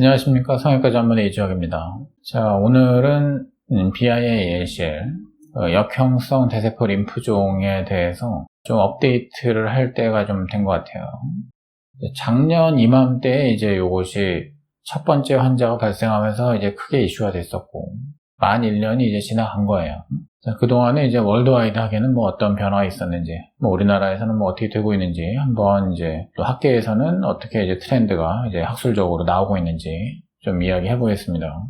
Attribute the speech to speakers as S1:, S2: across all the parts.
S1: 안녕하십니까 성형외과 전문의 이주혁입니다. 자 오늘은 음, BIA-ALCL 어, 역형성 대세포 림프종에 대해서 좀 업데이트를 할 때가 좀 된 것 같아요. 작년 이맘때 이제 이것이 첫 번째 환자가 발생하면서 이제 크게 이슈가 됐었고 만 1년이 이제 지나간 거예요. 자, 그동안에 이제 월드와이드 하게는 뭐 어떤 변화가 있었는지, 뭐 우리나라에서는 뭐 어떻게 되고 있는지, 한번 이제 또 학계에서는 어떻게 이제 트렌드가 이제 학술적으로 나오고 있는지 좀 이야기해 보겠습니다.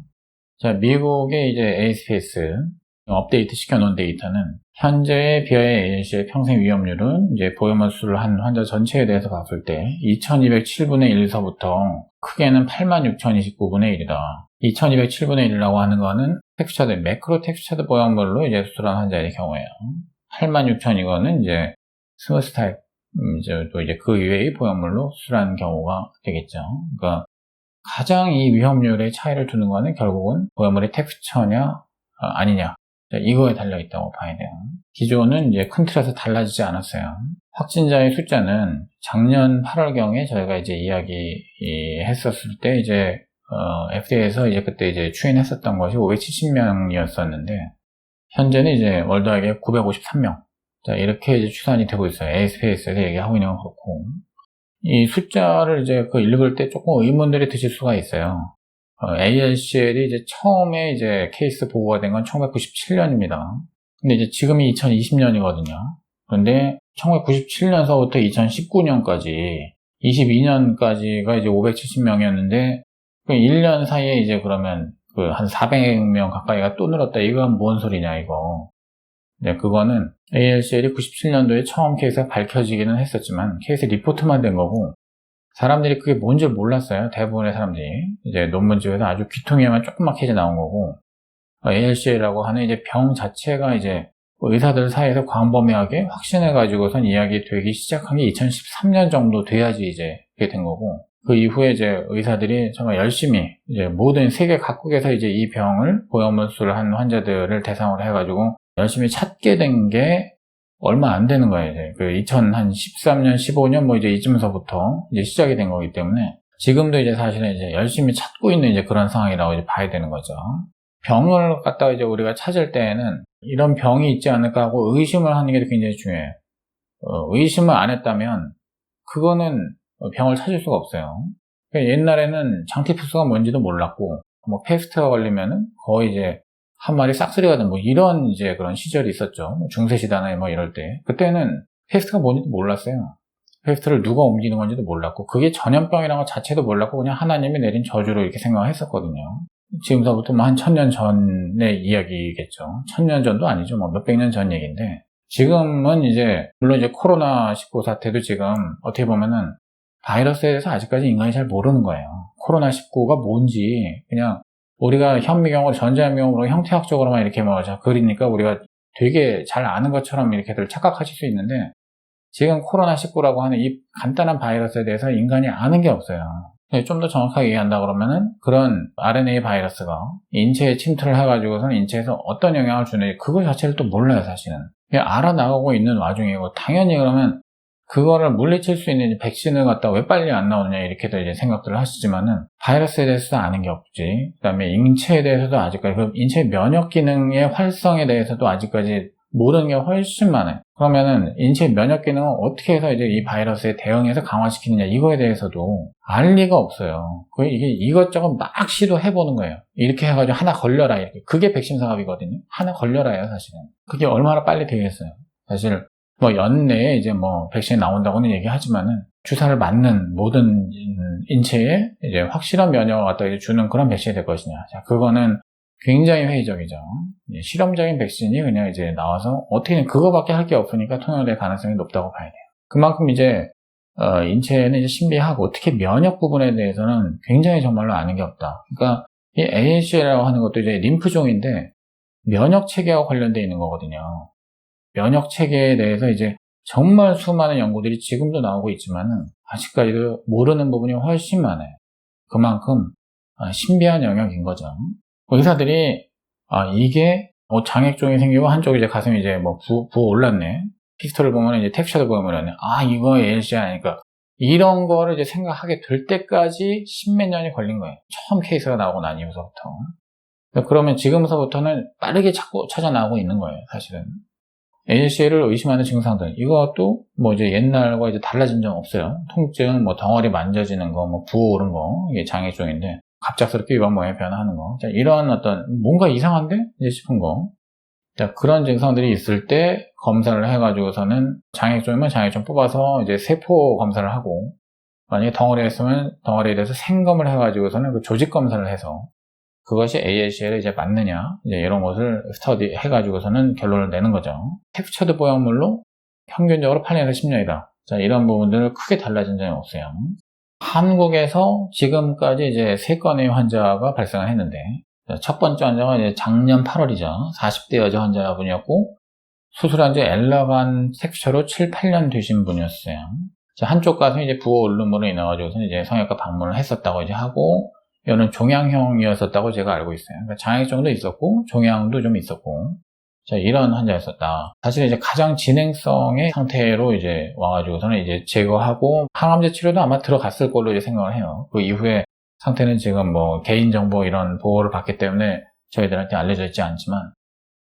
S1: 자, 미국의 이제 에이스페이스 업데이트 시켜놓은 데이터는 현재의 비하의 ALC의 평생 위험률은 이제 보형물 수를 한 환자 전체에 대해서 봤을 때 2207분의 1서부터 크게는 86,029분의 1이다. 2207분의 1이라고 하는 거는 텍스처드, 매크로 텍스처드 보형물로 이제 수술한 환자의 경우에요. 86,000 이거는 이제 스무스 타입, 음, 이제 또 이제 그 이외의 보형물로 수술한 경우가 되겠죠. 그러니까 가장 이 위험률의 차이를 두는 거는 결국은 보형물의 텍스처냐 어, 아니냐 이거에 달려있다고 봐야 돼요. 기존은 이제 큰 틀에서 달라지지 않았어요. 확진자의 숫자는 작년 8월경에 저희가 이제 이야기 했었을 때 이제 어, FDA에서 이제 그때 이제 추인했었던 것이 570명이었었는데 현재는 이제 월드하게 953명. 자, 이렇게 이제 추산이 되고 있어요. 에이스페이스에서 얘기하고 있는 건 그렇고. 이 숫자를 이제 그 읽을 때 조금 의문들이 드실 수가 있어요. 어, ALCL이 이제 처음에 이제 케이스 보고가 된 건 1997년입니다. 근데 이제 지금이 2020년이거든요. 그런데 1997년서부터 2019년까지 22년까지가 이제 570명이었는데 그 1년 사이에 이제 그러면 그 한 400명 가까이가 또 늘었다. 이건 뭔 소리냐 이거. 네, 그거는 ALCL이 97년도에 처음 케이스가 밝혀지기는 했었지만 케이스 리포트만 된 거고 사람들이 그게 뭔지 몰랐어요. 대부분의 사람들이. 이제 논문집에서 아주 귀퉁이에만 조그맣게 나온 거고, ALC라고 하는 이제 병 자체가 이제 의사들 사이에서 광범위하게 확신해가지고선 이야기 되기 시작한 게 2013년 정도 돼야지 이제 그게 된 거고, 그 이후에 이제 의사들이 정말 열심히 이제 모든 세계 각국에서 이제 이 병을 보형물수를 한 환자들을 대상으로 해가지고 열심히 찾게 된 게 얼마 안 되는 거예요. 그 2013년, 15년 뭐 이제 이쯤서부터 이제 시작이 된 거기 때문에 지금도 이제 사실은 이제 열심히 찾고 있는 이제 그런 상황이라고 이제 봐야 되는 거죠. 병을 갖다가 이제 우리가 찾을 때에는 이런 병이 있지 않을까 하고 의심을 하는 게 굉장히 중요해요. 어, 의심을 안 했다면 그거는 병을 찾을 수가 없어요. 그러니까 옛날에는 장티푸스가 뭔지도 몰랐고 뭐 페스트가 걸리면은 거의 이제 한 마리 싹쓸이가 된뭐 이런 이제 그런 시절이 있었죠. 뭐 중세 시대나 뭐 이럴 때. 그때는 페스트가 뭔지도 몰랐어요. 페스트를 누가 옮기는 건지도 몰랐고, 그게 전염병이라는 것 자체도 몰랐고, 그냥 하나님이 내린 저주로 이렇게 생각했었거든요. 지금서부터 뭐 한 천년 전의 이야기겠죠. 천년 전도 아니죠. 뭐 몇백 년 전 얘기인데, 지금은 이제, 물론 이제 코로나 19 사태도 지금 어떻게 보면은 바이러스에 대해서 아직까지 인간이 잘 모르는 거예요. 코로나19가 뭔지 그냥 우리가 현미경으로 전자현미경으로 형태학적으로만 이렇게 뭐 그리니까 우리가 되게 잘 아는 것처럼 이렇게들 착각하실 수 있는데 지금 코로나19라고 하는 이 간단한 바이러스에 대해서 인간이 아는 게 없어요. 좀 더 정확하게 얘기한다 그러면은 그런 RNA 바이러스가 인체에 침투를 해가지고서는 인체에서 어떤 영향을 주는지 그거 자체를 또 몰라요 사실은. 알아나가고 있는 와중이고 당연히 그러면 그거를 물리칠 수 있는 백신을 갖다 왜 빨리 안 나오느냐 이렇게도 이제 생각들을 하시지만은 바이러스에 대해서도 아는 게 없지. 그 다음에 인체에 대해서도 아직까지 그 인체 면역 기능의 활성에 대해서도 아직까지 모르는 게 훨씬 많아요. 그러면은 인체 면역 기능은 어떻게 해서 이제 이 바이러스에 대응해서 강화시키느냐 이거에 대해서도 알 리가 없어요. 그 이게 이것저것 막 시도해 보는 거예요. 이렇게 해가지고 하나 걸려라 이렇게. 그게 백신 사업이거든요. 하나 걸려라요 사실은. 그게 얼마나 빨리 되겠어요. 사실 뭐 연내에 이제 뭐 백신이 나온다고는 얘기하지만은 주사를 맞는 모든 인체에 이제 확실한 면역을 갖다 주는 그런 백신이 될 것이냐. 자, 그거는 굉장히 회의적이죠. 실험적인 백신이 그냥 이제 나와서 어떻게든 그거밖에 할 게 없으니까 통용될 가능성이 높다고 봐야 돼요. 그만큼 이제 어, 인체는 이제 신비하고 특히 면역 부분에 대해서는 굉장히 정말로 아는 게 없다. 그러니까 이 ALC라고 하는 것도 이제 림프종인데 면역 체계와 관련되어 있는 거거든요. 면역 체계에 대해서 이제 정말 수많은 연구들이 지금도 나오고 있지만은 아직까지도 모르는 부분이 훨씬 많아요. 그만큼 아, 신비한 영역인 거죠. 의사들이 아 이게 뭐 장액종이 생기고 한쪽 이제 가슴이 이제 뭐 부, 부어 올랐네. 피스톨을 보면 이제 텍스처를 보면 아 이거 ALC 아니까 이런 거를 이제 생각하게 될 때까지 십몇 년이 걸린 거예요. 처음 케이스가 나오고 난 이후서부터. 그러면 지금서부터는 빠르게 찾고 찾아 나오고 있는 거예요, 사실은. ACL을 의심하는 증상들. 이것도 뭐 이제 옛날과 이제 달라진 점 없어요. 통증, 뭐 덩어리 만져지는 거, 뭐 부어오른 거, 이게 장애종인데, 갑작스럽게 유방 모양이 변화하는 거. 자, 이런 어떤 뭔가 이상한데? 이제 싶은 거. 자, 그런 증상들이 있을 때 검사를 해가지고서는 장애종이면 장애종 뽑아서 이제 세포 검사를 하고, 만약에 덩어리가 있으면 덩어리에 대해서 생검을 해가지고서는 그 조직 검사를 해서 그것이 ALCL에 이제 맞느냐, 이제 이런 것을 스터디 해가지고서는 결론을 내는 거죠. 텍스처드 보형물로 평균적으로 8년에서 10년이다. 자, 이런 부분들은 크게 달라진 점이 없어요. 한국에서 지금까지 이제 3건의 환자가 발생을 했는데, 첫 번째 환자가 이제 작년 8월이죠. 40대 여자 환자분이었고, 수술한 지 엘러간 텍스처로 7, 8년 되신 분이었어요. 자, 한쪽 가슴 이제 부어 오름으로 인해가지고서 이제 성형외과 방문을 했었다고 이제 하고, 이거는 종양형이었었다고 제가 알고 있어요. 그러니까 장애성도 있었고, 종양도 좀 있었고, 자, 이런 환자였었다. 사실 이제 가장 진행성의 상태로 이제 와가지고서는 이제 제거하고, 항암제 치료도 아마 들어갔을 걸로 이제 생각을 해요. 그 이후에 상태는 지금 뭐 개인정보 이런 보호를 받기 때문에 저희들한테 알려져 있지 않지만,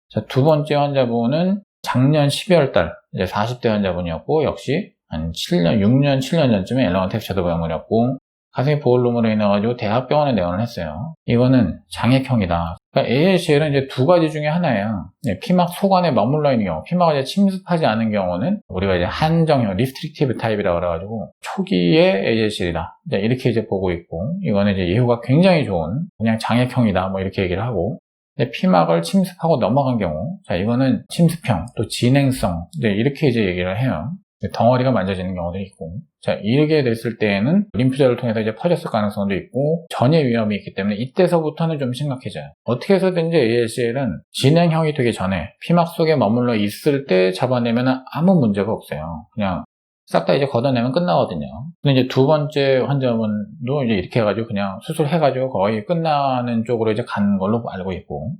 S1: 자, 두 번째 환자분은 작년 12월 달, 이제 40대 환자분이었고, 역시 한 7년, 6년, 7년 전쯤에 엘러건 탭셔도 병원이었고, 가슴이 보울룸으로 인해 가지고 대학병원에 내원을 했어요. 이거는 장액형이다. 그러니까 ALCL은 이제 두 가지 중에 하나예요. 네, 피막 속안에 머물러 있는 경우, 피막을 이제 침습하지 않은 경우는 우리가 이제 한정형, 리스트릭티브 타입이라고 그래가지고 초기의 ALCL이다. 이렇게 이제 보고 있고, 이거는 이제 예후가 굉장히 좋은 그냥 장액형이다. 뭐 이렇게 얘기를 하고, 피막을 침습하고 넘어간 경우, 자 이거는 침습형, 또 진행성, 이렇게 이제 얘기를 해요. 덩어리가 만져지는 경우도 있고 자 이렇게 됐을 때에는 림프절을 통해서 이제 퍼졌을 가능성도 있고 전해 위험이 있기 때문에 이때서부터는 좀 심각해져요 어떻게 해서든지 ALCL은 진행형이 되기 전에 피막 속에 머물러 있을 때 잡아내면 아무 문제가 없어요 그냥 싹 다 이제 걷어내면 끝나거든요. 근데 이제 두 번째 환자분도 이제 이렇게 해가지고 그냥 수술해가지고 거의 끝나는 쪽으로 이제 간 걸로 알고 있고.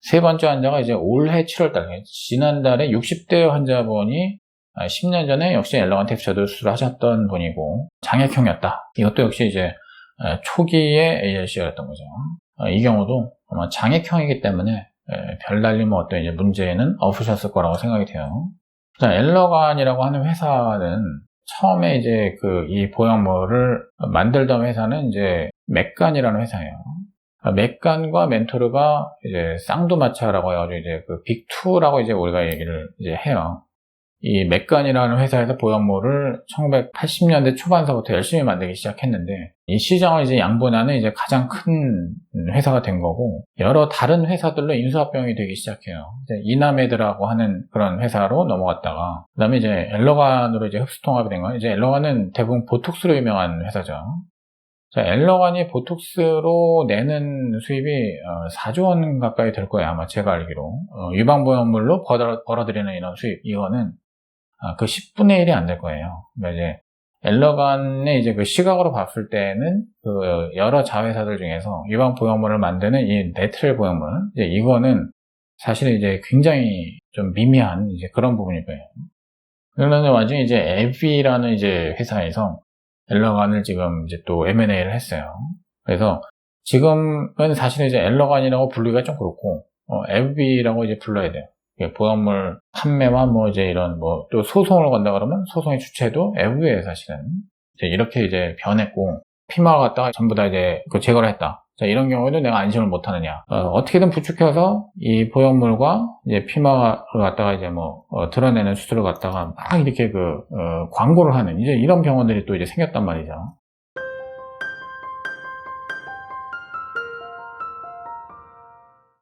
S1: 세 번째 환자가 이제 올해 7월달, 지난달에 60대 환자분이 10년 아, 전에 역시 엘러건 텍스처드 수술을 하셨던 분이고 장액형이었다. 이것도 역시 이제 초기의 ALC였던 거죠. 어, 이 경우도 아마 장액형이기 때문에 별달리 뭐 어떤 이제 문제는 없으셨을 거라고 생각이 돼요. 자, 엘러간이라고 하는 회사는 처음에 이제 그 이 보형물을 만들던 회사는 이제 맥간이라는 회사예요. 아, 맥간과 멘토르가 이제 쌍두마차라고 해가지고 이제 그 빅2라고 이제 우리가 얘기를 이제 해요. 이 맥간이라는 회사에서 보형물을 1980년대 초반서부터 열심히 만들기 시작했는데 이 시장을 이제 양분하는 이제 가장 큰 회사가 된 거고 여러 다른 회사들로 인수합병이 되기 시작해요. 이나메드라고 하는 그런 회사로 넘어갔다가 그다음에 이제 엘러간으로 이제 흡수통합이 된 거예요. 이제 엘러간은 대부분 보톡스로 유명한 회사죠. 자, 엘러간이 보톡스로 내는 수입이 4조 어, 원 가까이 될 거예요. 아마 제가 알기로. 어, 유방보형물로 벌어, 벌어들이는 이런 수입. 이거는 아, 그 10분의 1이 안 될 거예요. 그러니까 이제 엘러간의 이제 그 시각으로 봤을 때는 그 여러 자회사들 중에서 유방 보형물을 만드는 이 네트렐 보형물 이제 이거는 사실 이제 굉장히 좀 미미한 이제 그런 부분일 거예요. 그러는 와중에 이제 에비라는 이제 회사에서 엘러간을 지금 이제 또 M&A를 했어요. 그래서 지금은 사실 이제 엘러간이라고 부르기가 좀 그렇고 어, 에비라고 이제 불러야 돼요. 보험물 판매와 뭐 이제 이런 뭐 또 소송을 건다 그러면 소송의 주체도 애부예요 사실은 이제 이렇게 이제 변했고 피마를 갖다가 전부 다 이제 그 제거를 했다. 자, 이런 경우에도 내가 안심을 못 하느냐. 어, 떻게든 부축해서 이 보형물과 이제 피마를 갖다가 이제 뭐, 어, 드러내는 수술을 갖다가 막 이렇게 그, 어, 광고를 하는 이제 이런 병원들이 또 이제 생겼단 말이죠.